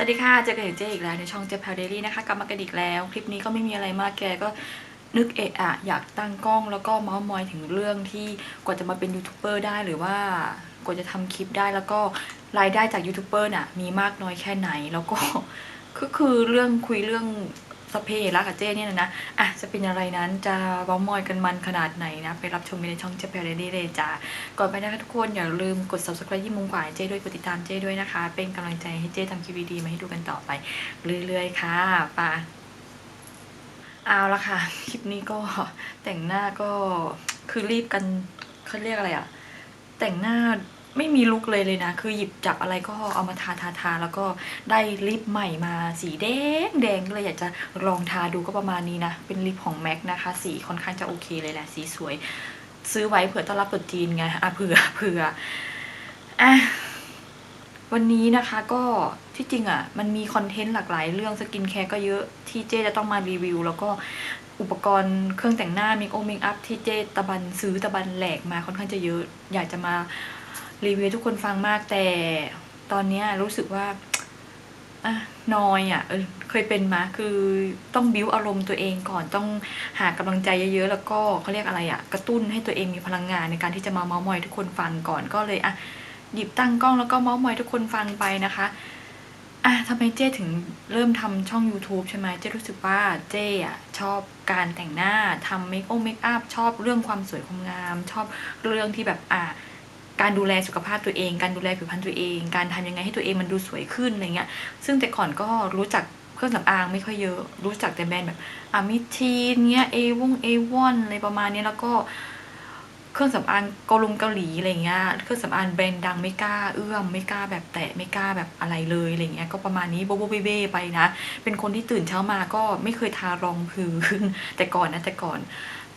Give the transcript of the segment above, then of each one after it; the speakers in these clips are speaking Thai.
สวัสดีค่ะ เจอกันกับเจอีกแล้วในช่องเจแพลเดลี่นะคะ กลับมากันอีกแล้ว คลิปนี้ก็ไม่มีอะไรมากแกก็นึกเอะอะอยากตั้งกล้องแล้วก็เมาส์มอยถึงเรื่องที่กว่าจะมาเป็นยูทูบเบอร์ได้หรือว่ากว่าจะทำคลิปได้แล้วก็รายได้จากยูทูบเบอร์น่ะมีมากน้อยแค่ไหนแล้วก็ก็คือเรื่องคุยเรื่อง สเปรักกับเจ้เนี่ยนะนะ อะ จะเป็นอะไรนั้นจะเว้ามอยกันมันขนาดไหนนะ ไปรับชมในช่องเจแพลเดลี่เลยจ้าก่อนไปนะคะทุกคนอย่าลืมกด subscribe ที่มุมขวาเจ้ด้วยกดติดตามเจ้ด้วยนะคะ เป็นกำลังใจให้เจ้ทำคลิปดีๆมาให้ดูกันต่อไป เรื่อยๆค่ะไป่ะเอาละค่ะ คลิปนี้ก็แต่งหน้าก็คือรีบกันเขาเรียกอะไรอะแต่งหน้า ไม่มีลุกเลยเลยนะ คือหยิบจับอะไรก็เอามาทาทาทาแล้วก็ได้ลิปใหม่มาสีแดงแดงเลยอยากจะลองทาดูก็ประมาณนี้นะ เป็นลิปของ MAC นะคะ สีค่อนข้างจะโอเคเลยแหละ สีสวย ซื้อไว้เผื่อต้อนรับตุ๊จีนไง อะเผื่อเผื่ออะวันนี้นะคะก็ที่จริงอะ มันมีคอนเทนต์หลากหลายเรื่องสกินแคร์ก็เยอะที่เจจะต้องมารีวิว แล้วก็อุปกรณ์เครื่องแต่งหน้าเมคโอเมคอัพที่เจตะบันซื้อตะบันแหลกมาค่อนข้างจะเยอะ อยากจะมา รีวิวทุกคนฟังมากแต่ตอนนี้รู้สึกว่าอะนอยอะเออเคยเป็นมาคือต้องบิ้วอารมณ์ตัวเองก่อนต้องหากำลังใจเยอะๆแล้วก็เขาเรียกอะไรอะ กระตุ้นให้ตัวเองมีพลังงานในการที่จะมาเมาส์มอยทุกคนฟังก่อนก็เลยอะหยิบตั้งกล้องแล้วก็เมาส์มอยทุกคนฟังไปนะคะอะทำไมเจ้ถึงเริ่มทำช่อง YouTube ใช่ไหมเจ้รู้สึกว่าเจ้อะชอบการแต่งหน้าทำเมคโอเมคอัพชอบเรื่องความสวยความงาม ชอบเรื่องที่แบบอะ การดูแลสุขภาพตัวเอง การดูแลผิวพรรณตัวเอง การทำยังไงให้ตัวเองมันดูสวยขึ้นอะไรเงี้ย ซึ่งแต่ก่อนก็รู้จักเครื่องสำอางไม่ค่อยเยอะ รู้จักแต่แบรนด์แบบอามิทีนเงี้ยเอวงเอวอนอะไรประมาณนี้แล้วก็เครื่องสำอางเกาหลงเกาหลีอะไรเงี้ย เครื่องสำอางแบรนด์ดังไม่กล้าเอื้อมไม่กล้าแบบแตะไม่กล้าแบบอะไรเลยอะไรเงี้ย ก็ประมาณนี้โบโบเบเบ้ไปนะ เป็นคนที่ตื่นเช้ามาก็ไม่เคยทารองพื้นแต่ก่อนนะแต่ก่อน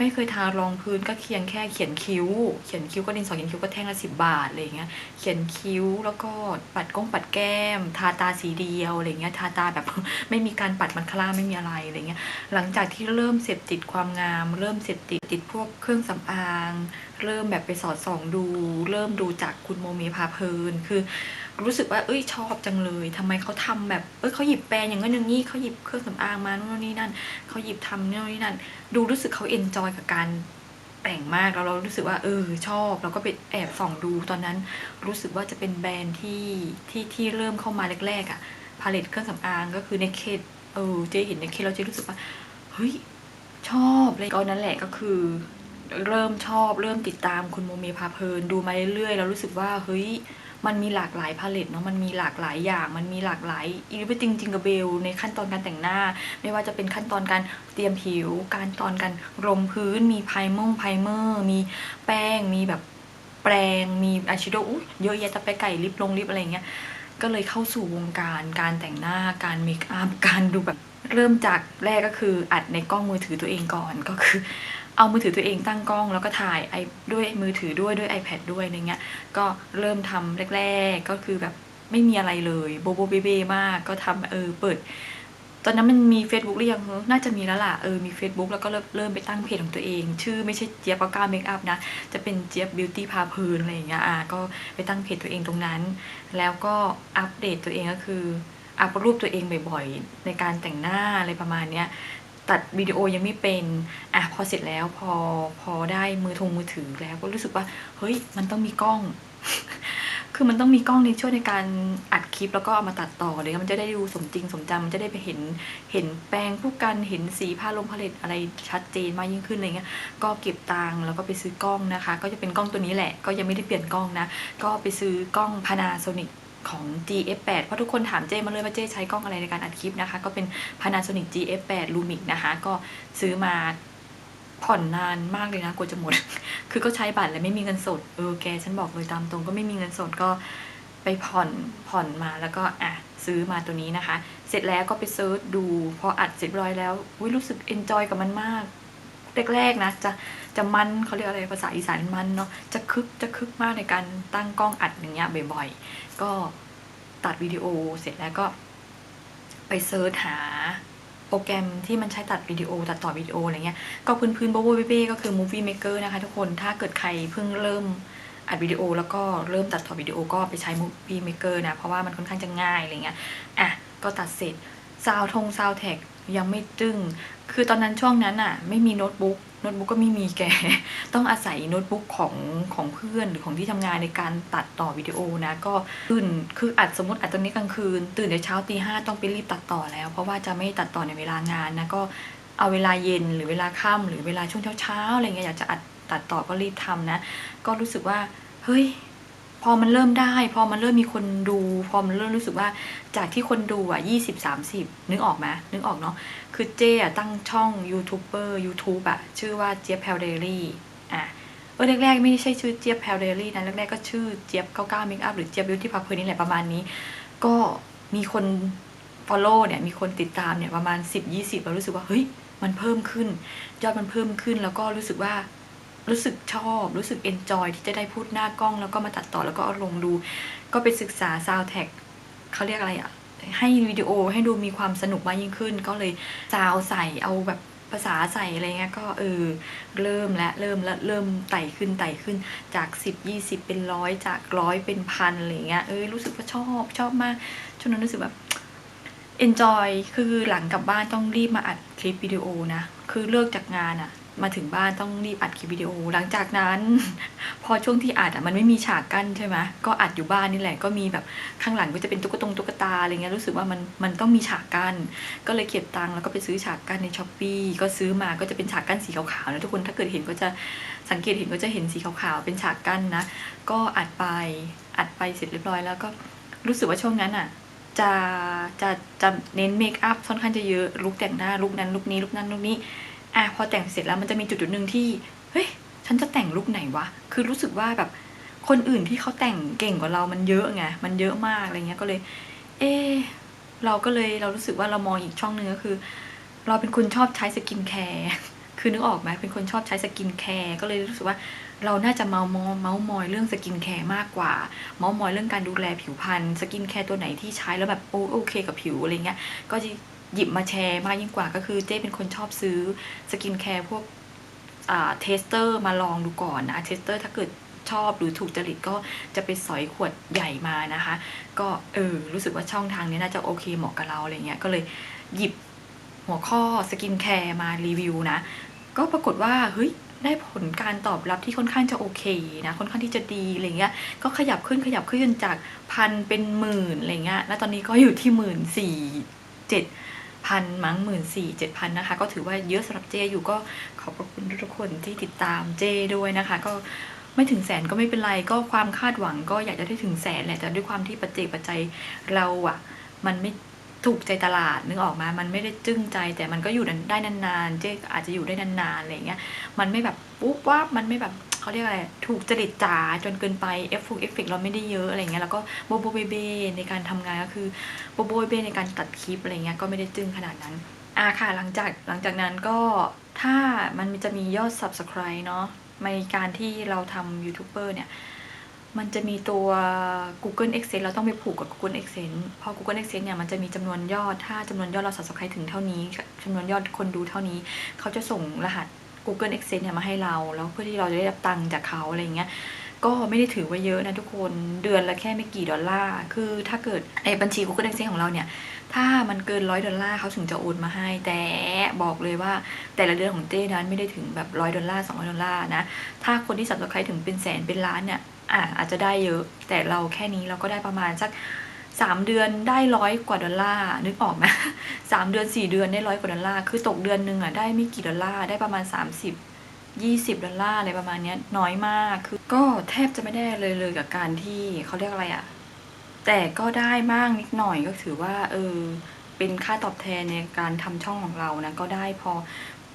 ไม่เคยทารองพื้นก็เคียงแค่เขียนคิ้ว เขียนคิ้วก็ดินสอเขียนคิ้วก็แท่งละสิบบาทอะไรเงี้ย เขียนคิ้วแล้วก็ปัดก้งปัดแก้ม ทาตาสีเดียวอะไรเงี้ย ทาตาแบบไม่มีการปัดมันคล่าไม่มีอะไรอะไรเงี้ย หลังจากที่เริ่มเสพติดความงาม เริ่มเสพติดติดพวกเครื่องสำอาง เริ่มแบบไปสอดส่องดู เริ่มดูจากคุณโมเมพาเพลิน คือรู้สึกว่าเอ้ยชอบจังเลยทำไมเขาทำแบบเอ้ยเขาหยิบแปรงอย่างนั้นอย่างนี้เขาหยิบเครื่องสำอางมาโน่นนี่นั่นเขาหยิบทำโน่นนี่นั่น ดูรู้สึกเขาเอนจอยกับการแต่งมากแล้วเรารู้สึกว่าเออชอบเราก็ไปแอบส่องดูตอนนั้น รู้สึกว่าจะเป็นแบรนด์ที่ที่ที่เริ่มเข้ามาแรกๆอะ่ะพาเลตเครื่องสำอางก็คือในเคดเออเจ๊เห็นในเคดเราเจ๊รู้สึกว่าเฮ้ยชอบเลยก็นั่นแหละก็คือ เริ่มชอบเริ่มติดตามคุณโมเมพาเพลิน ดูมาเรื่อยๆแล้วรู้สึกว่าเฮ้ยมันมีหลากหลายพาเลตเนาะมันมีหลากหลายอย่าง มันมีหลากหลายอีวิติงจิงกับเบลในขั้นตอนการแต่งหน้า ไม่ว่าจะเป็นขั้นตอนการเตรียมผิว การตอนการรมพื้น มีไพรมงไพรเมอร์ มีแป้ง มีแบบแปรงมีอายแชโดอุ๊ยเยอะแยะต่ไปไก่ลิปลงลิปอะไรเงี้ยก็เลยเข้าสู่วงการการแต่งหน้าการเมคอัพการดูแบบเริ่มจากแรกก็คืออัดในกล้องมือถือตัวเองก่อนก็คือ เอามือถือตัวเองตั้งกล้องแล้วก็ถ่ายไอด้วยมือถือด้วยด้วย iPad ด้วยอะไรเงี้ยก็เริ่มทำแรก ๆ ก็คือแบบไม่มีอะไรเลยโบโบเบเบมากก็ทำเออเปิด ตอนนั้นมันมี Facebook หรือยังเออน่าจะมีแล้วล่ะเออมี Facebook แล้วก็เริ่มเริ่มไปตั้งเพจของตัวเอง ชื่อไม่ใช่เจี๊ยบปาก้าเมคอัพนะ จะเป็นเจี๊ยบบิวตี้พาเพลินอะไรอย่างเงี้ยอะก็ไปตั้งเพจตัวเองตรงนั้น แล้วก็อัปเดตตัวเองก็คืออัพรูปตัวเองบ่อยๆ ในการแต่งหน้าอะไรประมาณเนี้ย ตัดวิดีโอยังไม่เป็นอะพอเสร็จแล้วพอพอได้มือทงมือถือแล้วก็รู้สึกว่าเฮ้ยมันต้องมีกล้อง คือมันต้องมีกล้องในช่วยในการอัดคลิปแล้วก็เอามาตัดต่อเลยมันจะได้ดูสมจริงสมจังมันจะได้ไปเห็นเห็นแปลงผู้กันเห็นสีผ้าลงผลิตอะไรชัดเจนมากยิ่งขึ้นอะไรเงี้ยก็เก็บตังค์แล้วก็ไปซื้อกล้องนะคะ ก็จะเป็นกล้องตัวนี้แหละ ก็ยังไม่ได้เปลี่ยนกล้องนะ ก็ไปซื้อกล้อง Panasonic ของ GF8 เพราะทุกคนถามเจมาเลยว่าเจใช้กล้องอะไรในการอัดคลิปนะคะ ก็เป็น Panasonic GF8 Lumix นะคะ ก็ซื้อมาผ่อนนานมากเลยนะกว่าจะหมด คือก็ใช้บัตรแล้วไม่มีเงินสด เออแกฉันบอกเลยตามตรงก็ไม่มีเงินสดก็ไปผ่อนผ่อนมาแล้วก็อะซื้อมาตัวนี้นะคะ เสร็จแล้วก็ไปเซิร์ชดูพออัดเสร็จรียบร้อยแล้วอุ้ยรู้สึกเอนจอยกับมันมากแรกๆนะจะ จะมันเขาเรียกอะไรภาษาอีสานมันเนาะจะคึกจะคึกมากในการตั้งกล้องอัดอย่างเงี้ยบ่อยๆ ก็ตัดวิดีโอเสร็จแล้วก็ ไปเซิร์ชหาโปรแกรมที่มันใช้ตัดวิดีโอตัดต่อวิดีโออะไรเงี้ยก็พื้นพื้นโบโบเบเบ้ก็คือ Movie Maker นะคะทุกคนถ้าเกิดใครเพิ่งเริ่มอัดวิดีโอแล้วก็เริ่มตัดต่อวิดีโอก็ไปใช้ Movie Maker นะ เพราะว่ามันค่อนข้างจะง่ายอะไรเงี้ยอะก็ตัดเสร็จซาวทงซาวแท็ก ยังไม่ตึง คือตอนนั้นช่วงนั้นอะไม่มีโน้ตบุ๊กโน้ตบุ๊กก็ไม่มีแก ต้องอาศัยโน้ตบุ๊กของของเพื่อนหรือของที่ทำงานในการตัดต่อวิดีโอนะ ก็ตื่นคืออัดสมมติอัดตอนนี้กลางคืน ตื่นในเช้าตีห้าต้องไปรีบตัดต่อแล้ว เพราะว่าจะไม่ตัดต่อในเวลางานนะก็เอาเวลาเย็นหรือเวลาค่ำหรือเวลาช่วงเช้าๆอะไรเงี้ยอยากจะอัดตัดต่อก็รีบทำนะ ก็รู้สึกว่าเฮ้ย พอมันเริ่มได้ พอมันเริ่มมีคนดู พอมันเริ่มรู้สึกว่าจากที่คนดูอะยี่สิบสามสิบนึกออกไหมนึกออกเนาะคือเจ๊อตั้งช่องยูทูบเบอร์ยูทูบอะ ชื่อว่าเจี๊ยบแพลเดลี่อะเออแรกๆ ไม่ใช่ชื่อเจี๊ยบแพลเดลี่นะแรกๆก็ชื่อเจี๊ยบเก้าเก้าเมคอัพหรือเจี๊ยบบิวตี้พาร์เพนี่แหละประมาณนี้ ก็มีคน follow เนี่ยมีคนติดตามเนี่ยประมาณ 10 20เรารู้สึกว่าเฮ้ยมันเพิ่มขึ้น ยอดมันเพิ่มขึ้นแล้วก็รู้สึกว่า รู้สึกชอบรู้สึก enjoy ที่จะได้พูดหน้ากล้อง แล้วก็มาตัดต่อแล้วก็เอาลงดู ก็ไปศึกษา sound tag เขาเรียกอะไรอะให้วิดีโอให้ดูมีความสนุกมากยิ่งขึ้น ก็เลยซาวใส่เอาแบบภาษาใส่อะไรเงี้ยก็เออเริ่มและเริ่มและเริ่มไต่ขึ้นไต่ขึ้นจาก 10 20 เป็นร้อยจากร้อยเป็นพันอะไรเงี้ยเออรู้สึกว่าชอบชอบมากช่วงนั้นรู้สึกแบบ enjoy คือหลังกลับบ้านต้องรีบมาอัดคลิปวิดีโอนะ คือเลิกจากงานอะ มาถึงบ้านต้องรีบอัดคลิปวิดีโอ หลังจากนั้น พอช่วงที่อัดอะมันไม่มีฉากกั้นใช่ไหมก็อัดอยู่บ้านนี่แหละก็มีแบบข้างหลังก็จะเป็นตุ๊กตงตุ๊กตาอะไรเงี้ยรู้สึกว่ามันมันต้องมีฉากกั้นก็เลยเก็บตังค์แล้วก็ไปซื้อฉากกั้นในช้อปปีก็ซื้อมาก็จะเป็นฉากกั้นสีขาวๆนะทุกคนถ้าเกิดเห็นก็จะสังเกตเห็นก็จะเห็นสีขาวๆเป็นฉากกั้นนะ ก็อัดไปอัดไปเสร็จเรียบร้อยแล้วก็รู้สึกว่าช่วงนั้นอะจะจะจะเน้นเมคอัพค่อนข้างจะเยอะลุคแต่งหน้าลุคนั้นลุคนี้ลุคนั้นลุคนี้ อะพอแต่งเสร็จแล้วมันจะมีจุดจุดหนึ่งที่ เฮ้ย ฉันจะแต่งลุคไหนวะ คือรู้สึกว่าแบบคนอื่นที่เขาแต่งเก่งกว่าเรามันเยอะไง มันเยอะมากอะไรเงี้ย ก็เลย เออเราก็เลยเรารู้สึกว่าเรามองอีกช่องหนึ่งก็คือ เราเป็นคนชอบใช้สกินแคร์ คือนึกออกไหมเป็นคนชอบใช้สกินแคร์ ก็เลยรู้สึกว่าเราน่าจะเมามอยเมามอยเรื่องสกินแคร์มากกว่า เมามอยเรื่องการดูแลผิวพรรณสกินแคร์ตัวไหนที่ใช้แล้วแบบโอโอเคกับผิวอะไรเงี้ย ก็จะ หยิบมาแชร์มากยิ่งกว่าก็คือเจ้เป็นคนชอบซื้อสกินแคร์พวกอ่าเทสเตอร์มาลองดูก่อนนะเทสเตอร์ถ้าเกิดชอบหรือถูกจริตก็จะไปสอยขวดใหญ่มานะคะ ก็เออรู้สึกว่าช่องทางนี้น่าจะโอเคเหมาะกับเราอะไรเงี้ยก็เลยหยิบหัวข้อสกินแคร์มารีวิวนะ ก็ปรากฏว่าเฮ้ยได้ผลการตอบรับที่ค่อนข้างจะโอเคนะค่อนข้างที่จะดีอะไรเงี้ยก็ขยับขึ้นขยับขึ้นจากพันเป็นหมื่นอะไรเงี้ยแล้วตอนนี้ก็อยู่ที่หมื่นสี่เจ็ด พันมั้งหมื่นสี่เจ็ดพันนะคะ ก็ถือว่าเยอะสำหรับเจอยู่ก็ขอบพระคุณทุกคนที่ติดตามเจด้วยนะคะ ก็ไม่ถึงแสนก็ไม่เป็นไรก็ความคาดหวังก็อยากจะได้ถึงแสนแหละแต่ด้วยความที่ปัจเจกปัจจัยเราอะมันไม่ถูกใจตลาดนึกออกมา มันไม่ได้จึ้งใจแต่มันก็อยู่ได้นานๆ เจ๊อาจจะอยู่ได้นานๆอะไรเงี้ย มันไม่แบบปุ๊บว่าบมันไม่แบบ เขาเรียกอะไรถูกจริตจ๋าจนเกินไปเอฟฟูเอฟเฟกเราไม่ได้เยอะอะไรเงี้ยแล้วก็โบโบเบเบในการทำงานก็คือโบโบเบเบในการตัดคลิปอะไรเงี้ยก็ไม่ได้จึ้งขนาดนั้นอ่าค่ะหลังจากหลังจากนั้นก็ถ้ามันจะมียอด subscribe เนาะในการที่เราทำยูทูบเบอร์เนี่ยมันจะมีตัว Google Exchange เราต้องไปผูกกับ Google Exchange พอ Google Exchange เนี่ยมันจะมีจำนวนยอด ถ้าจำนวนยอดเรา subscribe ถึงเท่านี้จำนวนยอดคนดูเท่านี้ เขาจะส่งรหัส Google Exchange เนี่ยมาให้เราแล้วเพื่อที่เราจะได้รับตังค์จากเขาอะไรอย่างเงี้ยก็ไม่ได้ถือว่าเยอะนะทุกคนเดือนละแค่ไม่กี่ดอลลาร์คือถ้าเกิดในบัญชี Google Exchange ของเราเนี่ย ถ้ามันเกินร้อยดอลลาร์เขาถึงจะโอนมาให้แต่บอกเลยว่าแต่ละเดือนของเจ้นั้นไม่ได้ถึงแบบร้อยดอลลาร์สองร้อยดอลลาร์นะ ถ้าคนที่สับสไครถึงเป็นแสนเป็นล้านเนี่ยอะอาจจะได้เยอะ แต่เราแค่นี้เราก็ได้ประมาณสัก สามเดือนได้ร้อยกว่าดอลลาร์นึกออกไหมสามเดือนสี่เดือนได้ร้อยกว่าดอลลาร์คือตกเดือนหนึ่งอะได้ไม่กี่ดอลลาร์ได้ประมาณสามสิบยี่สิบดอลลาร์อะไรประมาณเนี้ยน้อยมากคือก็แทบจะไม่ได้เลยเลยกับการที่เขาเรียกอะไรอะแต่ก็ได้บ้างนิดหน่อยก็ถือว่า เออ เป็นค่าตอบแทนในการทำช่องของเรานะ ก็ได้พอ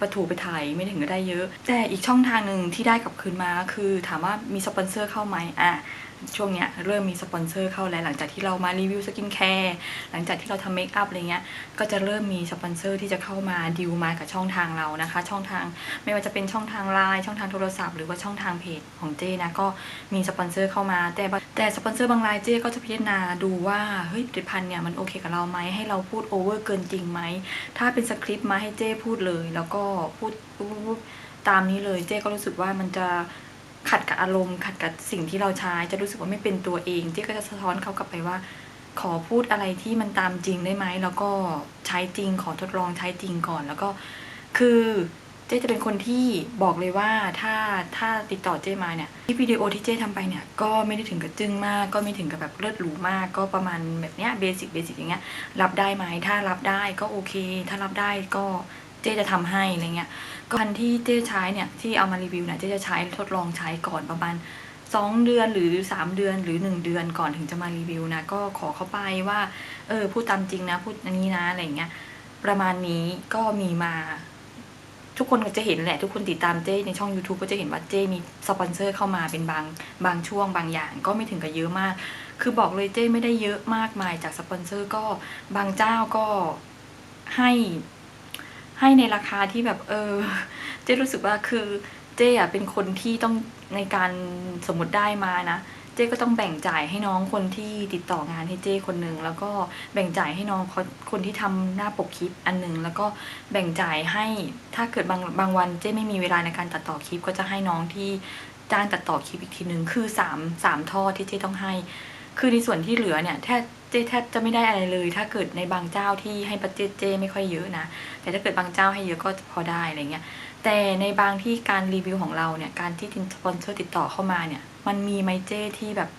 ประถูไปถ่ายไม่ถึงก็ได้เยอะ แต่อีกช่องทางหนึ่งที่ได้กลับคืนมาคือถามว่ามีสปอนเซอร์เข้าไหมอะ ช่วงเนี้ยเริ่มมีสปอนเซอร์เข้าแล้วหลังจากที่เรามารีวิวสกินแคร์หลังจากที่เราทำเมคอัพอะไรเงี้ยก็จะเริ่มมีสปอนเซอร์ที่จะเข้ามาดิวมากับช่องทางเรานะคะ ช่องทางไม่ว่าจะเป็นช่องทางไลน์ช่องทางโทรศัพท์ หรือว่าช่องทางเพจของเจนะก็มีสปอนเซอร์เข้ามา แต่แต่สปอนเซอร์บางรายเจก็จะพิจารณาดูว่าเฮ้ยผลิตภัณฑ์เนี่ยมันโอเคกับเราไหมให้เราพูดโอเวอร์เกินจริงไหมถ้าเป็นสคริปต์มาให้เจพูดเลย แล้วก็พูดปุ๊บตามนี้เลยเจก็รู้สึกว่ามันจะ ขัดกับอารมณ์ ขัดกับสิ่งที่เราใช้จะรู้สึกว่าไม่เป็นตัวเองเจ๊ก็จะสะท้อนเขากลับไปว่า ขอพูดอะไรที่มันตามจริงได้ไหมแล้วก็ใช้จริงขอทดลองใช้จริงก่อน แล้วก็คือเจ๊จะเป็นคนที่บอกเลยว่าถ้าถ้าติดต่อเจ๊มาเนี่ยที่วิดีโอที่เจ๊ทำไปเนี่ยก็ไม่ได้ถึงกับจึ้งมาก ก็ไม่ถึงกับแบบเลิศหรูมาก ก็ประมาณแบบเนี้ยเบสิกเบสิกอย่างเงี้ยรับได้ไหมถ้ารับได้ก็โอเค ถ้ารับได้ก็ เจ๊จะทำให้อะไรเงี้ยก็พันที่เจ๊ใช้เนี่ยที่เอามารีวิวเนี่ยเจ๊จะใช้ทดลองใช้ก่อนประมาณสองเดือนหรือสามเดือนหรือหนึ่งเดือนก่อนถึงจะมารีวิวนะก็ขอเข้าไปว่าเออพูดตามจริงนะพูดอันนี้นะอะไรเงี้ยประมาณนี้ก็มีมา ทุกคนก็จะเห็นแหละ ทุกคนติดตามเจ้ในช่อง YouTube ก็จะเห็นว่าเจ้มีสปอนเซอร์เข้ามาเป็นบางบางช่วงบางอย่าง ก็ไม่ถึงกับเยอะมาก คือบอกเลยเจ้ไม่ได้เยอะมากมายจากสปอนเซอร์ก็บางเจ้าก็ให้ ให้ในราคาที่แบบเออเจ้รู้สึกว่าคือเจ้อะเป็นคนที่ต้องในการสมมติได้มานะเจ้ก็ต้องแบ่งจ่ายให้น้องคนที่ติดต่องานให้เจ้คนหนึ่งแล้วก็แบ่งจ่ายให้น้องคนคนที่ทำหน้าปกคลิปอันหนึ่งแล้วก็แบ่งจ่ายให้ถ้าเกิดบางบางวันเจ้ไม่มีเวลาในการตัดต่อคลิปก็จะให้น้องที่จ้างตัดต่อคลิปอีกทีหนึ่งคือสามสามทอดที่เจ้ต้องให้ คือในส่วนที่เหลือเนี่ยแทบ เจ๊แทบจะไม่ได้อะไรเลย ถ้าเกิดในบางเจ้าที่ให้ประเจเจไม่ค่อยเยอะนะ แต่ถ้าเกิดบางเจ้าให้เยอะก็พอได้อะไรเงี้ย แต่ในบางที่การรีวิวของเราเนี่ย การที่สปอนเซอร์ติดต่อเข้ามาเนี่ย มันมีไหมเจ้ที่แบบ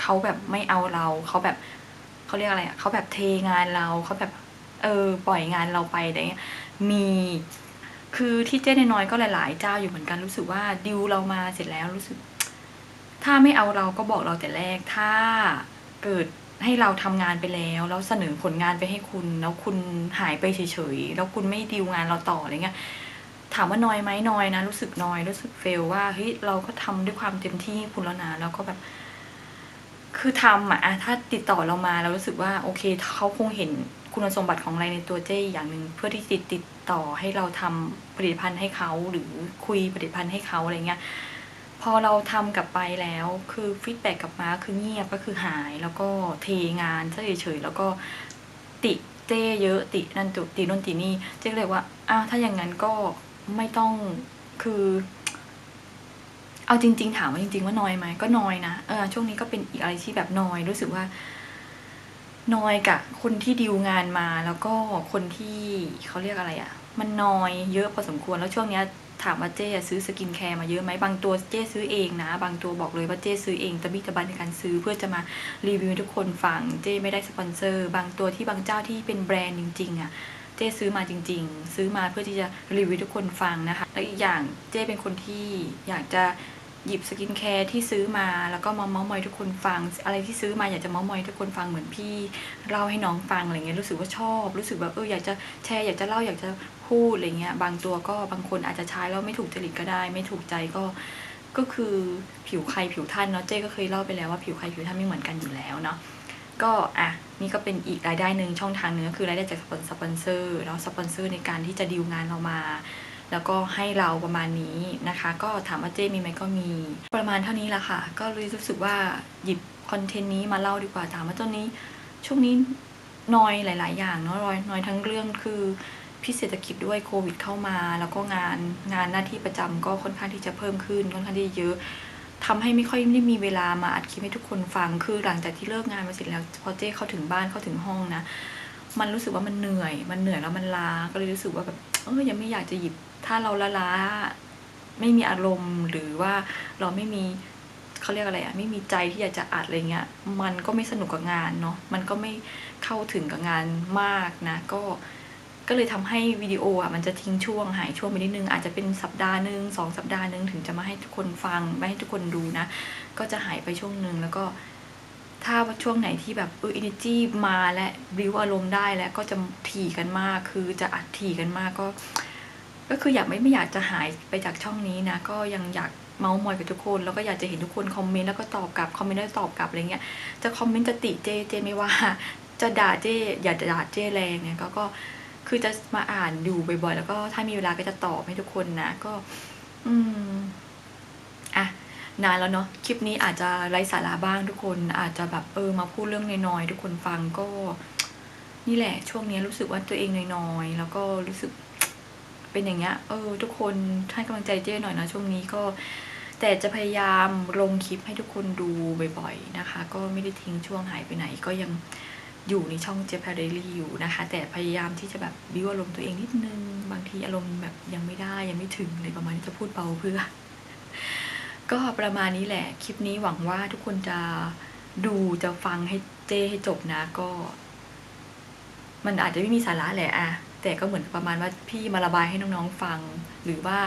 เขาแบบไม่เอาเราเขาแบบเขาเรียกอะไรอะเขาแบบเทงานเราเขาแบบเออปล่อยงานเราไปอะไรเงี้ย มีคือที่เจ๊น้อยก็หลาย ๆ เจ้าอยู่เหมือนกันรู้สึกว่าดิวเรามาเสร็จแล้วรู้สึก ถ้าไม่เอาเราก็บอกเราแต่แรกถ้าเกิด ให้เราทำงานไปแล้ว แล้วเสนอผลงานไปให้คุณ แล้วคุณหายไปเฉยๆ แล้วคุณไม่ดีลงานเราต่ออะไรเงี้ย ถามว่าน้อยไหมน้อยนะ รู้สึกน้อย รู้สึกเฟลว่าเฮ้ยเราก็ทำด้วยความเต็มที่คุณแล้วนะ แล้วก็แบบ คือทำอะอะถ้าติดต่อเรามาเรารู้สึกว่า โอเคเขาคงเห็นคุณสมบัติของอะไรในตัวเจ้อย่างหนึ่งเพื่อที่ติดติดต่อให้เราทำผลิตภัณฑ์ให้เขาหรือคุยผลิตภัณฑ์ให้เขาอะไรเงี้ย พอเราทำกลับไปแล้ว คือฟีดแบ็กกลับมาคือเงียบก็คือหายแล้วก็เทงานเฉยๆแล้วก็ติเจ้เยอะตินั่นตุตินนตินี่เจ้ก็เลยว่าอ้าวถ้าอย่างนั้นก็ไม่ต้องคือ เอาจริง ๆ ถามว่าจริง ๆ ว่าน้อยไหมก็น้อยนะเออช่วงนี้ก็เป็นอีกอะไรที่แบบน้อยรู้สึกว่าน้อยกับคนที่ดิวงานมาแล้วก็คนที่เขาเรียกอะไรอะ่ะ มันน้อยเยอะพอสมควรแล้วช่วงเนี้ย ถามว่าเจ๊อะซื้อสกินแคร์มาเยอะไหมบางตัวเจ๊ซื้อเองนะ บางตัวบอกเลยว่าเจ๊ซื้อเองตะบิตะบันในการซื้อเพื่อจะมารีวิวทุกคนฟังเจ๊ไม่ได้สปอนเซอร์ บางตัวที่บางเจ้าที่เป็นแบรนด์จริงๆอะ่ะเจ๊ซื้อมาจริง ๆ ซื้อมาเพื่อที่จะรีวิวทุกคนฟังนะคะแล้วอีกอย่างเจ๊เป็นคนที่อยากจะ หยิบสกินแคร์ที่ซื้อมาแล้วก็มาเมาส์มอยทุกคนฟัง อะไรที่ซื้อมาอยากจะเมาส์มอยทุกคนฟังเหมือนพี่เล่าให้น้องฟังอะไรเงี้ยรู้สึกว่าชอบ รู้สึกแบบเอออยากจะแชร์อยากจะเล่าอยากจะพูดอะไรเงี้ยบางตัวก็บางคนอาจจะใช้แล้วไม่ถูกจริตก็ได้ ไม่ถูกใจก็ก็คือผิวใครผิวท่านเนาะเจ๊ก็เคยเล่าไปแล้วว่าผิวใครผิวท่านไม่เหมือนกันอยู่แล้วเนาะก็อะนี่ก็เป็นอีกรายได้หนึ่งช่องทางหนึงก็คือรายได้จากสปอนเซอร์แล้วสปอนเซอร์ในการที่จะดีลงานเรามา แล้วก็ให้เราประมาณนี้นะคะ ก็ถามว่าเจ้มีไหมก็มี ประมาณเท่านี้ละค่ะ ก็เลยรู้สึกว่าหยิบคอนเทนต์นี้มาเล่าดีกว่าถามว่าตอนนี้ช่วงนี้นอยหลาย ๆ อย่างเนาะนอยนอยทั้งเรื่องคือพิเศรษฐกิจด้วยโควิดเข้ามา แล้วก็งานงานหน้าที่ประจำก็ค่อนข้างที่จะเพิ่มขึ้นค่อนข้างที่เยอะทำให้ไม่ค่อยได้มีเวลามาอัดคลิปให้ทุกคนฟังคือหลังจากที่เลิกงานมาเสร็จแล้วพอเจ้เข้าถึงบ้านเข้าถึงห้องนะ มันรู้สึกว่ามันเหนื่อย มันเหนื่อยแล้วมันลาก็เลยรู้สึกว่าแบบเออยังไม่อยากจะหยิบ ถ้าเราละล้าไม่มีอารมณ์หรือว่าเราไม่มีเขาเรียกอะไรอะไม่มีใจที่อยากจะอัดอะไรเงี้ย มันก็ไม่สนุกกับงานเนาะมันก็ไม่เข้าถึงกับงานมากนะก็ก็เลยทำให้วิดีโออะมันจะทิ้งช่วงหายช่วงไปนิดนึง อาจจะเป็นสัปดาห์หนึ่งสองสัปดาห์หนึ่งถึงจะมาให้ทุกคนฟังไม่ให้ทุกคนดูนะ ก็จะหายไปช่วงหนึ่งแล้วก็ ถ้าว่าช่วงไหนที่แบบเอออินจีมาและริวอารมณ์ได้แล้วก็จะถี่กันมาก คือจะอัดถี่กันมากก็ ก็คืออยากไม่ไม่อยากจะหายไปจากช่องนี้นะ ก็ยังอยากเมาส์มอยกับทุกคน แล้วก็อยากจะเห็นทุกคนคอมเมนต์แล้วก็ตอบกลับคอมเมนต์แล้วตอบกลับอะไรเงี้ยจะคอมเมนต์จะติเจเจไม่ว่า จะด่าเจอย่าด่าเจแรงเนี่ยก็ก็คือจะมาอ่านดูบ่อยๆแล้วก็ถ้ามีเวลาก็จะตอบให้ทุกคนนะ ก็ อืมอะนานแล้วเนาะคลิปนี้อาจจะไร้สาระบ้างทุกคน อาจจะแบบเออมาพูดเรื่องน้อยๆทุกคนฟังก็ นี่แหละ ช่วงนี้รู้สึกว่าตัวเองน้อยๆแล้วก็รู้สึก เป็นอย่างเงี้ยเออทุกคนให้กำลังใจเจ้หน่อยนะช่วงนี้ก็ แต่จะพยายามลงคลิปให้ทุกคนดูบ่อยๆนะคะ ก็ไม่ได้ทิ้งช่วงหายไปไหนก็ยังอยู่ในช่องเจพาเดลี่อยู่นะคะ แต่พยายามที่จะแบบบิวอารมณ์ตัวเองนิดนึง บางทีอารมณ์แบบยังไม่ได้ยังไม่ถึงเลยประมาณนี้จะพูดเบาเพื่อ ก็ประมาณนี้แหละ คลิปนี้หวังว่าทุกคนจะดูจะฟังให้เจให้จบนะก็ มันอาจจะไม่มีสาระแหละอะ แต่ก็เหมือนประมาณว่าพี่มาระบายให้น้องๆฟัง หรือว่า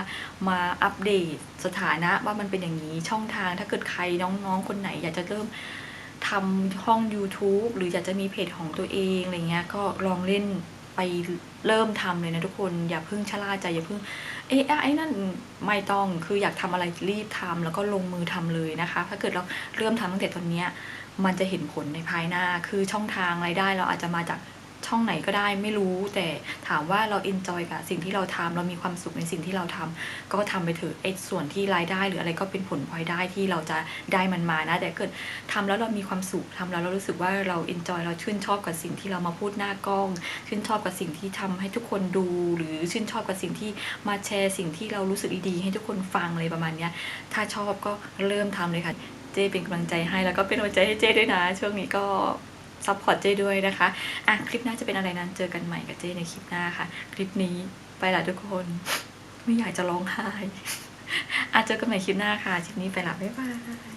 มาอัปเดตสถานะว่ามันเป็นอย่างนี้ช่องทาง ถ้าเกิดใครน้องๆ คนไหน อยากจะเริ่มทำห้อง YouTube หรืออยากจะมีเพจของตัวเองอะไรเงี้ยก็ลองเล่นไปเริ่มทำเลยนะทุกคนอย่าเพิ่งชะล่าใจอย่าเพิ่งเอ๊ะไอ้นั่นไม่ต้องคืออยากทำอะไรรีบทำแล้วก็ลงมือทำเลยนะคะ ถ้าเกิดเราเริ่มทำตั้งแต่ตอนเนี้ยมันจะเห็นผลในภายหน้า คือช่องทางรายได้เราอาจจะมาจาก ช่องไหนก็ได้ไม่รู้ แต่ถามว่าเราเอนจอยกับสิ่งที่เราทำเรามีความสุขในสิ่งที่เราทำก็ทำไปเถอะไอ้ส่วนที่รายได้หรืออะไรก็เป็นผลพลอยได้ที่เราจะได้มันมานะ แต่เกิดทำแล้วเรามีความสุขทำแล้วเรารู้สึกว่าเราเอนจอยเราชื่นชอบกับสิ่งที่เรามาพูดหน้ากล้อง ชื่นชอบกับสิ่งที่ทำให้ทุกคนดู หรือชื่นชอบกับสิ่งที่มาแชร์สิ่งที่เรารู้สึกดีๆให้ทุกคนฟังอะไรประมาณนี้ถ้าชอบก็เริ่มทำเลยค่ะเจเป็นกำลังใจให้แล้วก็เป็นกำลังใจให้เจด้วยนะ ช่วงนี้ก็ ซัพพอร์ตเจ้ด้วยนะคะ อะ คลิปหน้าจะเป็นอะไรนั้นเจอกันใหม่กับเจ้ในคลิปหน้าค่ะ คลิปนี้ไปละทุกคน ไม่อยากจะร้องไห้อาจเจอกันใหม่คลิปหน้าค่ะคลิปนี้ไปละบ๊ายบาย